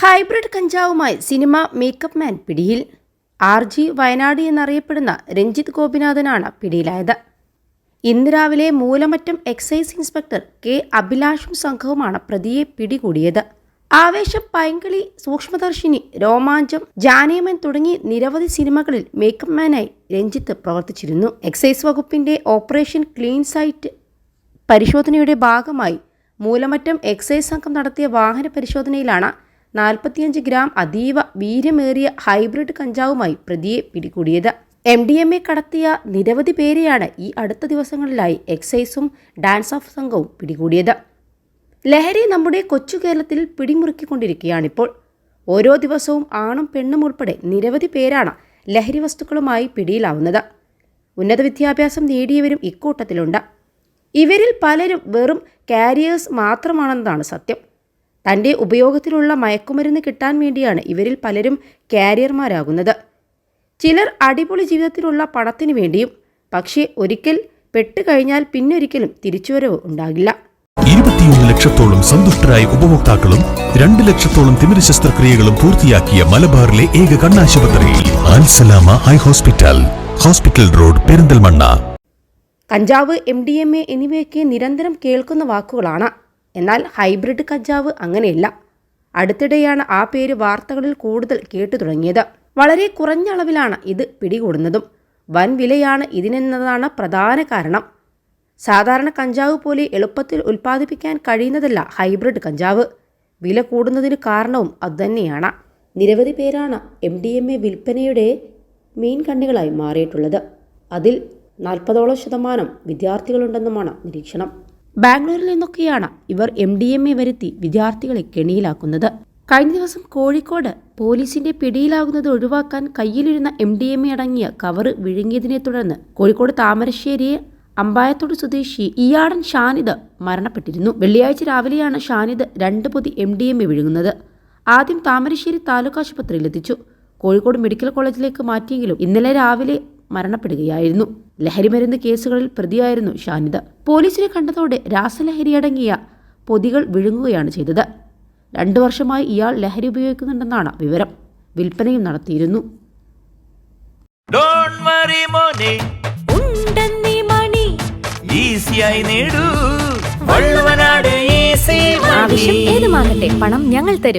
Hybrid കഞ്ചാവുമായി cinema makeup man പിടിയിൽ. R G Wayanad എന്നറിയപ്പെടുന്ന രഞ്ജിത്ത് ഗോപിനാഥനാണ് പിടിയിലായത്. ഇന്ന് രാവിലെ മൂലമറ്റം എക്സൈസ് ഇൻസ്പെക്ടർ കെ അഭിലാഷും സംഘവുമാണ് പ്രതിയെ പിടികൂടിയത്. ആവേശം പൈങ്കിളി സൂക്ഷ്മദർശിനി രോമാഞ്ചം ജാനേമൻ തുടങ്ങി നിരവധി സിനിമകളിൽ മേക്കപ്പ് മാനായി രഞ്ജിത്ത് പ്രവർത്തിച്ചിരുന്നു. എക്സൈസ് വകുപ്പിന്റെ ഓപ്പറേഷൻ ക്ലീൻ സൈറ്റ് പരിശോധനയുടെ ഭാഗമായി മൂലമറ്റം എക്സൈസ് സംഘം നടത്തിയ വാഹന പരിശോധനയിലാണ് നാൽപ്പത്തിയഞ്ച് ഗ്രാം അതീവ വീര്യമേറിയ ഹൈബ്രിഡ് കഞ്ചാവുമായി പ്രതിയെ പിടികൂടിയത്. എം ഡി എം എ കടത്തിയ നിരവധി പേരെയാണ് ഈ അടുത്ത ദിവസങ്ങളിലായി എക്സൈസും ഡാൻസ് ഓഫ് സംഘവും പിടികൂടിയത്. ലഹരി നമ്മുടെ കൊച്ചു കേരളത്തിൽ പിടിമുറുക്കിക്കൊണ്ടിരിക്കുകയാണിപ്പോൾ. ഓരോ ദിവസവും ആണും പെണ്ണും ഉൾപ്പെടെ നിരവധി പേരാണ് ലഹരി വസ്തുക്കളുമായി പിടിയിലാവുന്നത്. ഉന്നത വിദ്യാഭ്യാസം നേടിയവരും ഇക്കൂട്ടത്തിലുണ്ട്. ഇവരിൽ പലരും വെറും കാരിയേഴ്സ് മാത്രമാണെന്നതാണ് സത്യം. തന്റെ ഉപയോഗത്തിലുള്ള മയക്കുമരുന്ന് കിട്ടാൻ വേണ്ടിയാണ് ഇവരിൽ പലരും കാരിയർമാരാകുന്നത്. ചിലർ അടിപൊളി ജീവിതത്തിലുള്ള പണത്തിനു വേണ്ടിയും പക്ഷേ ഒരിക്കൽ പെട്ടുകഴിഞ്ഞാൽ പിന്നൊരിക്കലും തിരിച്ചുവരവ് ഉണ്ടാകില്ല. ഇരുപത്തിയൊന്ന് ലക്ഷത്തോളം സന്തുഷ്ടരായ ഉപഭോക്താക്കളും രണ്ട് ലക്ഷത്തോളം തിമിര ശസ്ത്രക്രിയകളും പൂർത്തിയാക്കിയ മലബാറിലെ ഏക കണ്ണാശുപത്രി Al Salama eye hospital hospital road Perinthalmanna. കഞ്ചാവ് എം ഡി എം എ എന്നിവയൊക്കെ നിരന്തരം കേൾക്കുന്ന വാക്കുകളാണ്. എന്നാൽ ഹൈബ്രിഡ് കഞ്ചാവ് അങ്ങനെയല്ല. അടുത്തിടെയാണ് ആ പേര് വാർത്തകളിൽ കൂടുതൽ കേട്ടു തുടങ്ങിയത്. വളരെ കുറഞ്ഞ അളവിലാണ് ഇത് പിടികൂടുന്നതും. വൻ വിലയാണ് ഇതിനെന്നതാണ് പ്രധാന കാരണം. സാധാരണ കഞ്ചാവ് പോലെ എളുപ്പത്തിൽ ഉൽപ്പാദിപ്പിക്കാൻ കഴിയുന്നതല്ല ഹൈബ്രിഡ് കഞ്ചാവ്. വില കൂടുന്നതിന് കാരണവും അതുതന്നെയാണ്. നിരവധി പേരാണ് എം ഡി എം എ വിൽപ്പനയുടെ മെയിൻ കണ്ണികളായി മാറിയിട്ടുള്ളത്. അതിൽ നാൽപ്പതോളം ശതമാനം വിദ്യാർത്ഥികളുണ്ടെന്നുമാണ് നിരീക്ഷണം. ബാംഗ്ലൂരിൽ നിന്നൊക്കെയാണ് ഇവർ എം ഡി എം എ വരുത്തി വിദ്യാർത്ഥികളെ കെണിയിലാക്കുന്നത്. കഴിഞ്ഞ ദിവസം കോഴിക്കോട് പോലീസിന്റെ പിടിയിലാകുന്നത് ഒഴിവാക്കാൻ കയ്യിലിരുന്ന എം ഡി എം എ അടങ്ങിയ കവറ് വിഴുങ്ങിയതിനെ തുടർന്ന് കോഴിക്കോട് താമരശ്ശേരിയെ അമ്പായത്തോട് സ്വദേശി ഇയാടൻ ഷാനിദ് മരണപ്പെട്ടിരുന്നു. വെള്ളിയാഴ്ച രാവിലെയാണ് ഷാനിദ് രണ്ട് പൊതി എം ഡി എം എ വിഴുങ്ങുന്നത്. ആദ്യം താമരശ്ശേരി താലൂക്ക് ആശുപത്രിയിൽ എത്തിച്ചു. കോഴിക്കോട് മെഡിക്കൽ കോളേജിലേക്ക് മാറ്റിയെങ്കിലും ഇന്നലെ രാവിലെ മരണപ്പെടുകയായിരുന്നു. ലഹരിമരുന്ന് കേസുകളിൽ പ്രതിയായിരുന്നു ഷാനിദ പോലീസിനെ കണ്ടതോടെ രാസലഹരി അടങ്ങിയ പൊതികൾ വിഴുങ്ങുകയാണ് ചെയ്തത്. രണ്ടു വർഷമായി ഇയാൾ ലഹരി ഉപയോഗിക്കുന്നുണ്ടെന്നാണ് വിവരം. വിൽപ്പനയും നടത്തിയിരുന്നു. ഡോണ്ട് വറി മോനെ. ഉണ്ടെന്നീ മണി. ഈസിയായി നേടൂ. വള്ളുവനാട് ഈസി ആവശ്യം ഏതുമാകട്ടെ പണം ഞങ്ങൾ തരും.